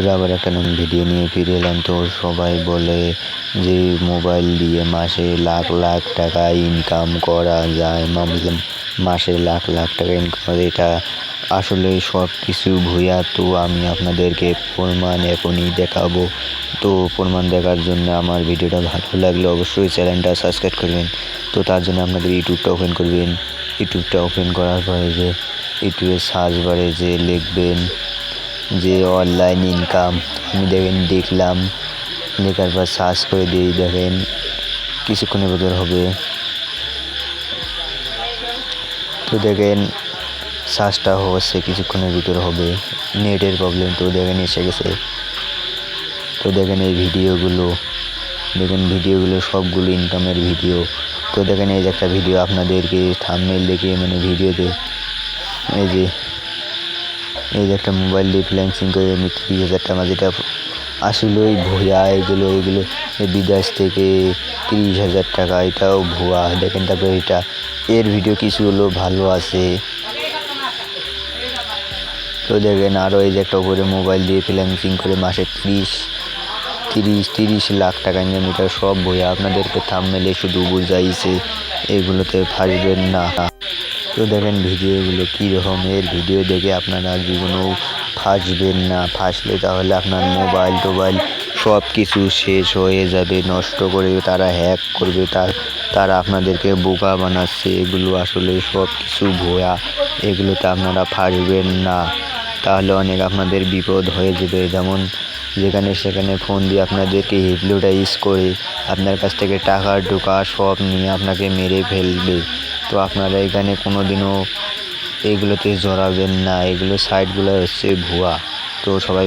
বন্ধুরা, আবার একটা নতুন ভিডিও নিয়ে ফিরে এলাম। তো সবাই বলে যে মোবাইল দিয়ে মাসে লাখ লাখ টাকা ইনকাম করা যায়। ভাবলাম মাসে লাখ লাখ টাকা ইনকাম করে এটা আসলে সব কিছু ভুয়া। তো আমি আপনাদেরকে প্রমাণ এখনই দেখাবো। তো প্রমাণ দেখার জন্য আমার ভিডিওটা ভালো লাগলে অবশ্যই চ্যানেলটা সাবস্ক্রাইব করবেন। তো তার জন্য আপনাদের ইউটিউবটা ওপেন করবেন। ইউটিউবটা ওপেন করার পরে যে ইউটিউবে সার্চ বারে যে লিখবেন যে অনলাইন ইনকাম আমি দেখেন, দেখলাম, লেখার পর সার্চ করে দিই দেখেন, কিছুক্ষণের ভেতর হবে। তো দেখেন সার্চটা হচ্ছে, কিছুক্ষণের ভিতর হবে। নেটের প্রবলেম তো দেখেন, এসে গেছে। তো দেখেন, এই ভিডিওগুলো, দেখেন, ভিডিওগুলো সবগুলো ইনকামের ভিডিও। তো দেখেন, এই যে একটা ভিডিও আপনাদেরকে থামনেল দেখে মানে ভিডিওতে, এই যে এই যে একটা মোবাইল দিয়ে ফ্রিল্যান্সিং করে আমি ত্রিশ হাজার টাকা যেটা আসলেই ভুয়া এগুলো এগুলো। বিদেশ থেকে তিরিশ হাজার টাকা, এটাও ভুয়া। দেখেন তারপরে এটা। এর ভিডিও কিছুগুলো ভালো আছে। তো দেখেন আরও এই যে একটা উপরে মোবাইল দিয়ে ফ্রিল্যান্সিং করে মাসে তিরিশ তিরিশ তিরিশ লাখ টাকা ইনকাম এটা সব বই আপনাদেরকে থাম মেলে শুধু বুঝাইছে, এগুলোতে ফাঁসবেন না। তো দেখেন ভিডিওগুলো কীরকম এর ভিডিও দেখে আপনারা জীবনেও ফাঁসবেন না। ফাঁসলে তাহলে আপনার মোবাইল, টোবাইল সব কিছু শেষ হয়ে যাবে, নষ্ট করে তারা হ্যাক করবে তার তারা আপনাদেরকে বোকা বানাচ্ছে। এগুলো আসলে সব কিছু ভুয়া। এগুলোতে আপনারা ফাঁসবেন না। তাহলে অনেক আপনাদের বিপদ হয়ে যাবে। যেমন যেখানে সেখানে ফোন দিয়ে আপনাদেরকে হিপনোটাইজ করে, আপনার কাছ থেকে টাকা ঢোকা সব নিয়ে আপনাকে মেরে ফেলবে। তো আপনারা এখানে কোনো দিনও এগুলোতে জড়াবেন না এগুলো সাইডগুলো হচ্ছে ভুয়া। তো সবাই